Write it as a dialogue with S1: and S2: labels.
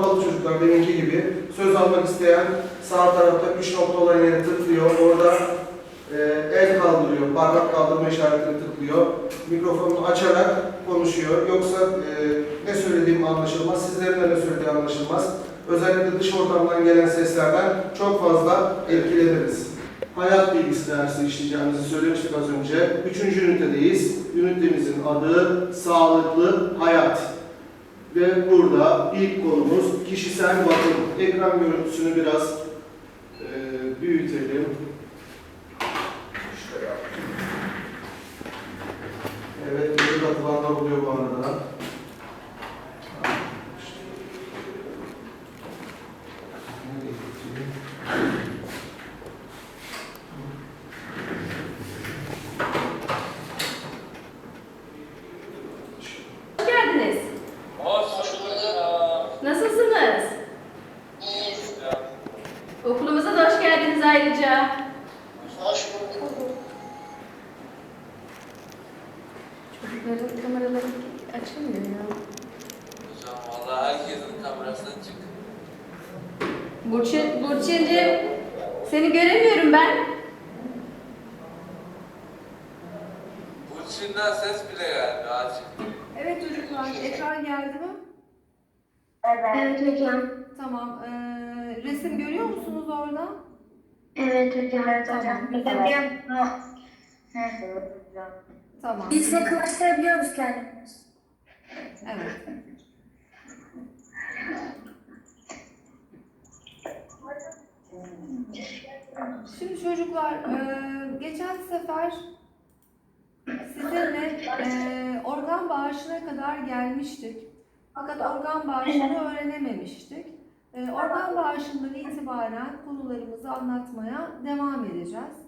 S1: Balık çocuklar deminki gibi söz almak isteyen sağ tarafta 3 nokta olan yere tıklıyor. Orada e, el kaldırıyor, parmak kaldırma işaretini tıklıyor. Mikrofonunu açarak konuşuyor. Yoksa e, ne söylediğim anlaşılmaz, sizlerin de ne söylediği anlaşılmaz. Özellikle dış ortamdan gelen seslerden çok fazla etkileniriz. Hayat bilgisi dersi işleyeceğimizi söylemiştik az önce. Üçüncü ünitedeyiz. Ünitemizin adı Sağlıklı Hayat. Ve burada ilk konumuz kişisel bakım. Ekran görüntüsünü biraz e, büyütelim. Evet, yeni katılanlar oluyor bu arada.
S2: Hoş geldiniz.
S3: Hoş bulduk.
S2: Nasılsınız?
S3: İyiyiz.
S2: Okulumuza da hoş geldiniz ayrıca.
S3: Hoş bulduk.
S2: Çocukların kameraları açılmıyor ya.
S3: Hocam vallahi herkesin kamerasına çık.
S2: Burçin, Burçin'cim seni göremiyorum ben.
S3: Burçin'den ses bile geldi açık.
S4: Evet çocuklar, ekran geldi mi?
S5: Evet hocam.
S4: Tamam. Ee, resim görüyor musunuz orada?
S5: Evet hocam. Evet
S4: hocam. Tamam.
S5: Biz de kılaştırabiliyoruz kendimiz.
S4: Evet. Şimdi çocuklar, geçen sefer sizinle organ bağışına kadar gelmiştik. Fakat organ bağışını öğrenememiştik. Ee, organ bağışından itibaren konularımızı anlatmaya devam edeceğiz.